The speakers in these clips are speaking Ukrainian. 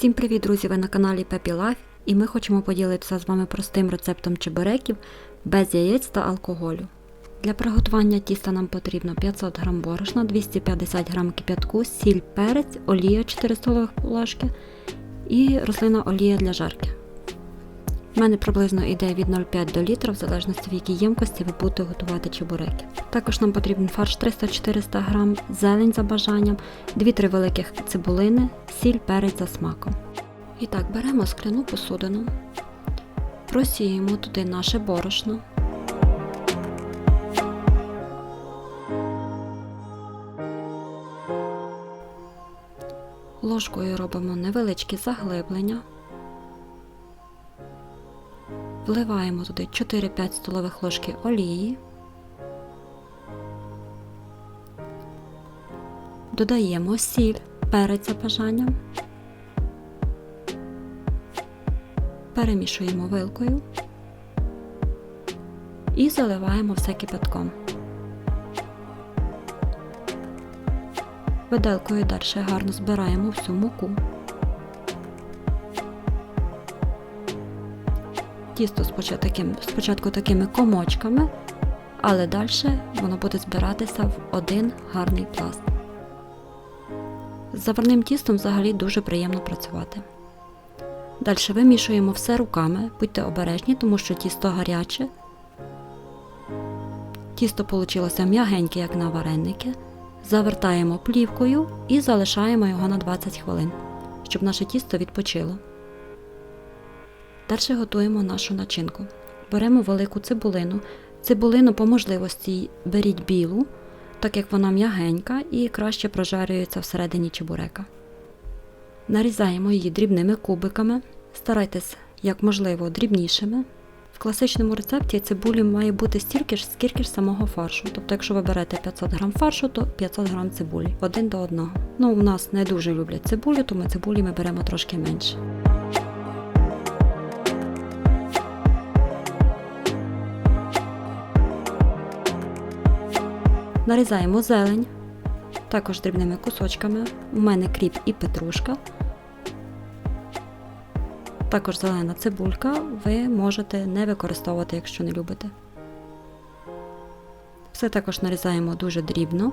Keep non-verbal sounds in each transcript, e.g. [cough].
Всім привіт, друзі! Ви на каналі Peppy Life і ми хочемо поділитися з вами простим рецептом чебуреків без яєць та алкоголю. Для приготування тіста нам потрібно 500 г борошна, 250 г кип'ятку, сіль, перець, олія 4 столових ложки і рослина олія для жарки. У мене приблизно йде від 0,5 до літра, в залежності в якій ємкості ви будете готувати чебуреки. Також нам потрібен фарш 300-400 г, зелень за бажанням, 2-3 великих цибулини, сіль, перець за смаком. І так, беремо скляну посудину, просіємо туди наше борошно. Ложкою робимо невеличкі заглиблення. Вливаємо туди 4-5 столових ложки олії. Додаємо сіль, перець за бажанням. Перемішуємо вилкою і заливаємо все кипятком. Виделкою далі гарно збираємо всю муку. Тісто спочатку, таким, спочатку такими комочками, але далі воно буде збиратися в один гарний пласт. З заварним тістом взагалі дуже приємно працювати. Далі вимішуємо все руками, будьте обережні, тому що тісто гаряче. Тісто вийшло м'ягеньке, як на вареники. Завертаємо плівкою і залишаємо його на 20 хвилин, щоб наше тісто відпочило. Далі готуємо нашу начинку. Беремо велику цибулину. Цибулину по можливості беріть білу, так як вона м'ягенька і краще прожарюється всередині чебурека. Нарізаємо її дрібними кубиками, старайтесь як можливо дрібнішими. В класичному рецепті цибулі має бути стільки ж, скільки ж самого фаршу. Тобто, якщо ви берете 500 г фаршу, то 500 г цибулі один до одного. Ну, у нас не дуже люблять цибулю, тому цибулі ми беремо трошки менше. Нарізаємо зелень, також дрібними кусочками. У мене кріп і петрушка. Також зелена цибулька ви можете не використовувати, якщо не любите. Все також нарізаємо дуже дрібно.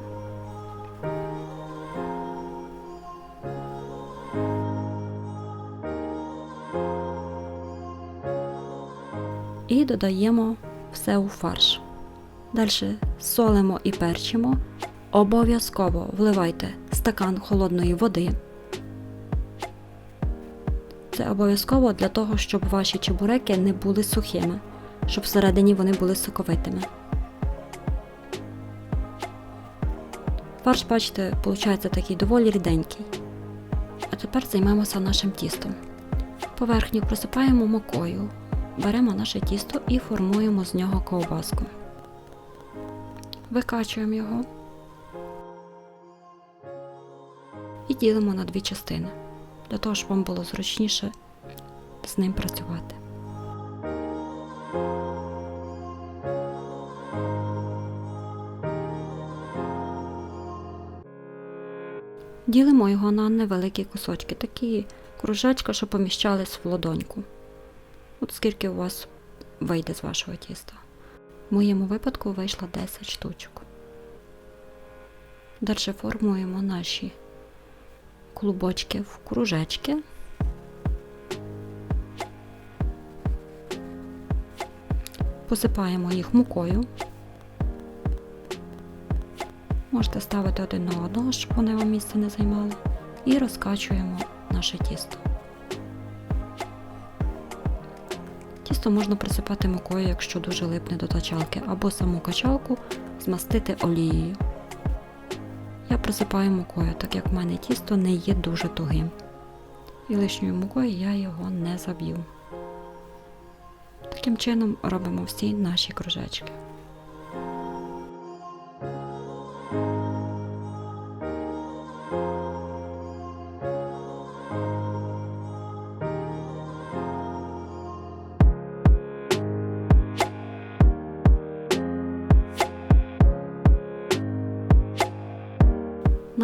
І додаємо все у фарш. Далі солимо і перчимо. Обов'язково вливайте стакан холодної води. Це обов'язково для того, щоб ваші чебуреки не були сухими, щоб всередині вони були соковитими. Фарш, бачите, виходить такий доволі ріденький. А тепер займемося нашим тістом. Поверхню присипаємо мукою, беремо наше тісто і формуємо з нього ковбаску. Викачуємо його і ділимо на дві частини, для того, щоб вам було зручніше з ним працювати. Ділимо його на невеликі кусочки, такі кружечка, що поміщались в ладоньку. От скільки у вас вийде з вашого тіста. В моєму випадку вийшло 10 штучок. Далі формуємо наші клубочки в кружечки. Посипаємо їх мукою. Можете ставити один на одного, щоб вони вам місце не займали. І розкачуємо наше тісто. Тісто можна присипати мукою, якщо дуже липне до качалки, або саму качалку змастити олією. Я присипаю мукою, так як в мене тісто не є дуже тугим. І лишньою мукою я його не заб'ю. Таким чином робимо всі наші кружечки.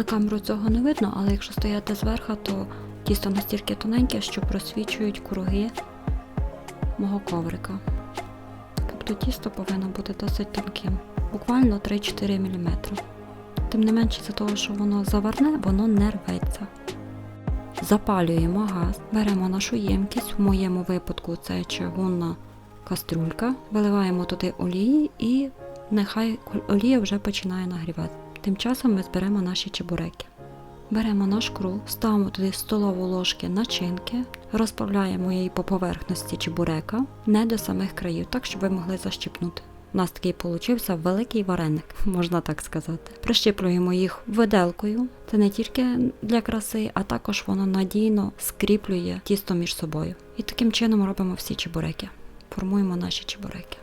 Камеру цього не видно, але якщо стояти зверху, то Тісто настільки тоненьке, що просвічують круги мого коврика. Тобто тісто повинно бути досить тонким, буквально 3-4 мм. Тим не менше, за того, що воно заварне, воно не рветься. Запалюємо газ, беремо нашу ємкість, в моєму випадку це чавунна каструлька, виливаємо туди олії і нехай олія вже починає нагрівати. Тим часом ми зберемо наші чебуреки. Беремо наш круг, ставимо туди столову ложки начинки, розправляємо її по поверхності чебурека, не до самих країв, так щоб ви могли защіпнути. У нас такий получився великий вареник, [laughs] можна так сказати. Прищіплюємо їх виделкою. Це не тільки для краси, а також воно надійно скріплює тісто між собою. І таким чином робимо всі чебуреки. Формуємо наші чебуреки.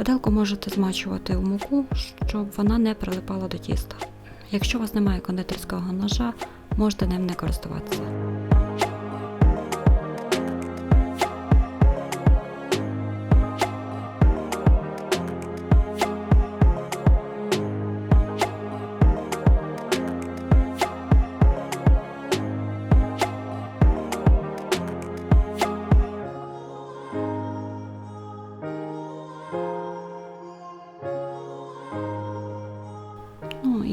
Виделку можете змачувати в муку, щоб вона не прилипала до тіста. Якщо у вас немає кондитерського ножа, можете ним не користуватися.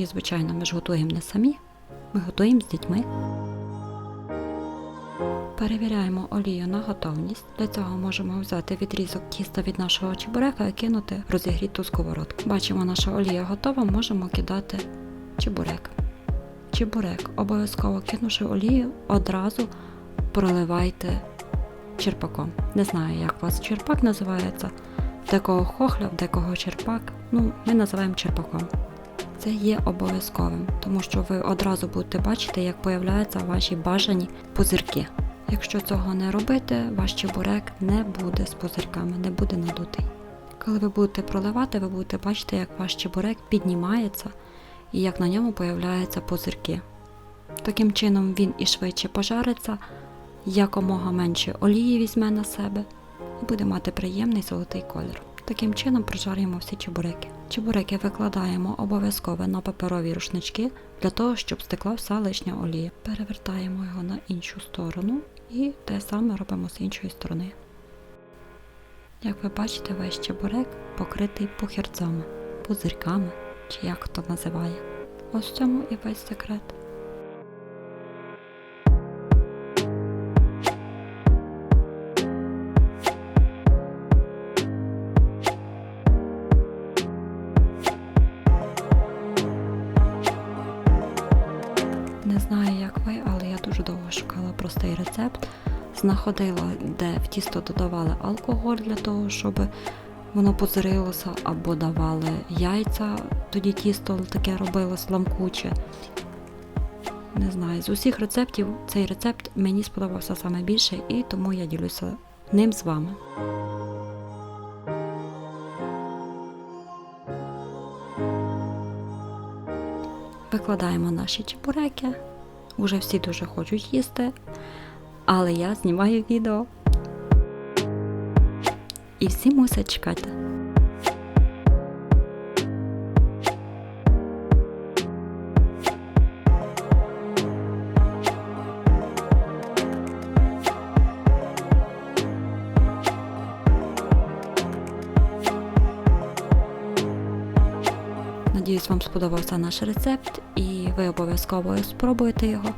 Звичайно, ми ж готуємо не самі, ми готуємо з дітьми. Перевіряємо олію на готовність. Для цього можемо взяти відрізок тіста від нашого чебурека і кинути в розігріту сковородку. Бачимо, наша олія готова, можемо кидати чебурек. Чебурек обов'язково кинувши олію, одразу проливайте черпаком. Не знаю, як у вас черпак називається. Декого хохля, в декого черпак. Ну, ми називаємо черпаком. Це є обов'язковим, тому що ви одразу будете бачити, як появляються ваші бажані пузирки. Якщо цього не робити, ваш чебурек не буде з пузирками, не буде надутий. Коли ви будете проливати, ви будете бачити, як ваш чебурек піднімається і як на ньому появляються пузирки. Таким чином він і швидше пожариться, якомога менше олії візьме на себе і буде мати приємний золотий колір. Таким чином прожарюємо всі чебуреки. Чебуреки викладаємо обов'язково на паперові рушнички для того, щоб стекла вся лишня олія. Перевертаємо його на іншу сторону і те саме робимо з іншої сторони. Як ви бачите, весь чебурек покритий пухірцями, пузирками, чи як хто називає. Ось цьому і весь секрет. Довго шукала простий рецепт. Знаходила, де в тісто додавали алкоголь для того, щоб воно позирилося, або давали яйця, тоді тісто таке робилось ламкуче. Не знаю, з усіх рецептів цей рецепт мені сподобався саме більше, і тому я ділюся ним з вами. Викладаємо наші чебуреки. Уже всі дуже хочуть їсти, але я знімаю відео. І всі мусять чекати. Надіюсь, вам сподобався наш рецепт, і ви обов'язково спробуєте його,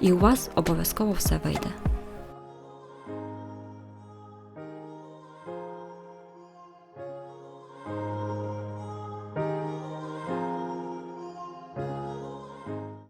і у вас обов'язково все вийде.